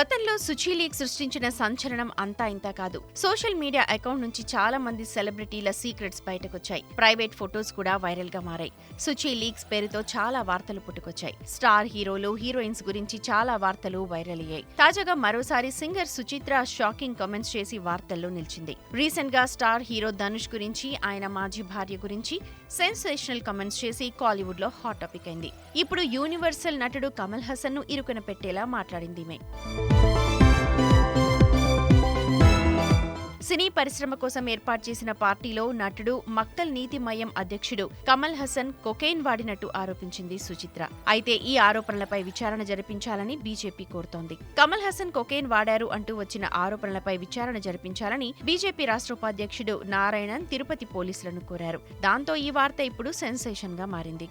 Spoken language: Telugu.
గతంలో సుచీ లీగ్ సృష్టించిన సంచలనం అంతా ఇంతా కాదు. సోషల్ మీడియా అకౌంట్ నుంచి చాలా మంది సెలబ్రిటీల సీక్రెట్స్ బయటకొచ్చాయి. ప్రైవేట్ ఫొటోస్ కూడా వైరల్గా మారాయి. సుచీ లీగ్స్ పేరుతో చాలా వార్తలు పుట్టుకొచ్చాయి. స్టార్ హీరోలు హీరోయిన్స్ గురించి చాలా వార్తలు వైరల్ అయ్యాయి. తాజాగా మరోసారి సింగర్ సుచిత్ర షాకింగ్ కామెంట్స్ చేసి వార్తల్లో నిలిచింది. రీసెంట్గా స్టార్ హీరో ధనుష్ గురించి ఆయన మాజీ భార్య గురించి సెన్సేషనల్ కామెంట్స్ చేసి కాలీవుడ్లో హాట్ టాపిక్ అయింది. ఇప్పుడు యూనివర్సల్ నటుడు కమల్ హసన్ను ఇరుకున పెట్టేలా మాట్లాడింది ఈమె. సినీ పరిశ్రమ కోసం ఏర్పాటు చేసిన పార్టీలో నటుడు మక్తల్ నీతిమయం అధ్యక్షుడు కమల్ హసన్ కొకైన్ వాడినట్టు ఆరోపించింది సుచిత్ర. అయితే ఈ ఆరోపణలపై విచారణ జరిపించాలని బీజేపీ కోరుతోంది. కమల్ హసన్ కొకైన్ వాడారు అంటూ వచ్చిన ఆరోపణలపై విచారణ జరిపించాలని బీజేపీ రాష్ట్ర ఉపాధ్యక్షుడు నారాయణన్ తిరుపతి పోలీసులను కోరారు. దాంతో ఈ వార్త ఇప్పుడు సెన్సేషన్గా మారింది.